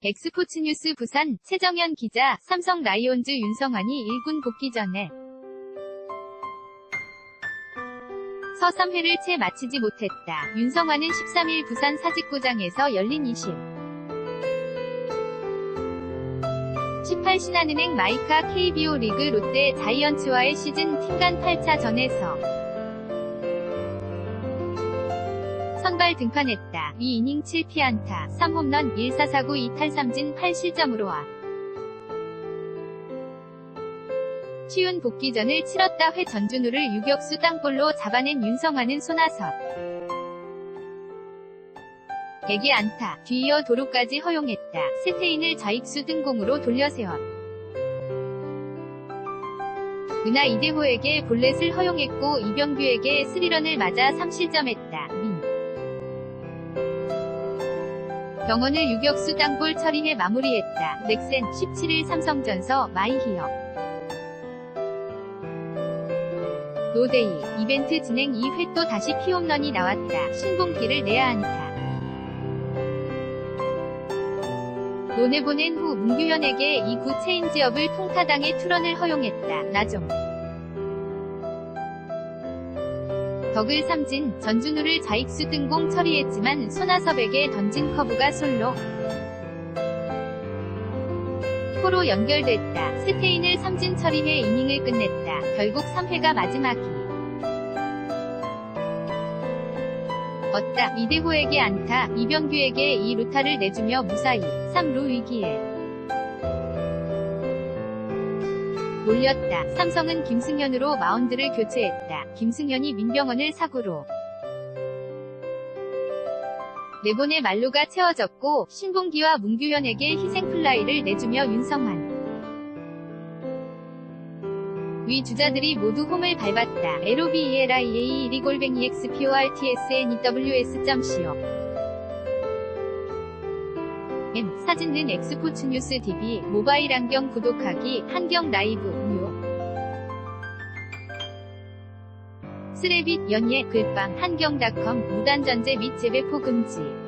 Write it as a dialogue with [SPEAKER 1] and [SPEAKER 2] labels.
[SPEAKER 1] 엑스포츠뉴스 부산 최정현 기자 삼성 라이온즈 윤성환이 1군 복귀 전에 서삼회를 채 마치지 못했다. 윤성환은 13일 부산 사직구장에서 열린 20. 18 신한은행 마이카 KBO 리그 롯데 자이언츠와의 시즌 팀간 8차전에서 선발 등판했다. 2이닝 7피안타, 3홈런, 1사사구 2탈삼진 8실점으로 와. 쉬운 복귀전을 치렀다 회 전준우를 유격수 땅볼로 잡아낸 윤성환은 손아섭. 개기 안타, 뒤이어 도루까지 허용했다. 세태인을 좌익수 등공으로 돌려세웠. 은하 이대호에게 볼넷을 허용했고 이병규에게 스리런을 맞아 3실점했다. 병원을 유격수 땅볼 처리해 마무리했다. 넥센 17일 삼성전서 마이히어. 노데이 이벤트 진행 2회 또 다시 피홈런이 나왔다. 신봉기를 내야 한다. 논에 보낸 후 문규현에게 2구 체인지업을 통타당해 투런을 허용했다. 나종 덕을 삼진 전준우를 좌익수 등공 처리했지만 손아섭에게 던진 커브가 솔로 포로 연결됐다. 세태인을 삼진 처리해 이닝을 끝냈다. 결국 3회가 마지막이. 었다. 이대호에게 안타, 이병규에게 2루타를 내주며 무사히 3루 위기에 놀렸다. 삼성은 김승현으로 마운드를 교체했다. 김승현이 민병헌을 사구로 내보내 말루가 채워졌고 신봉기와 문규현에게 희생플라이를 내주며 윤성환 위 주자들이 모두 홈을 밟았다. LOBELIA 1 골뱅이 XPORTSNEWS.co M 사진은 엑스포츠뉴스 TV 모바일 안경 구독하기 한경 라이브 무료 스레빗 연예 글빵 한경닷컴 무단전제 및 재배포 금지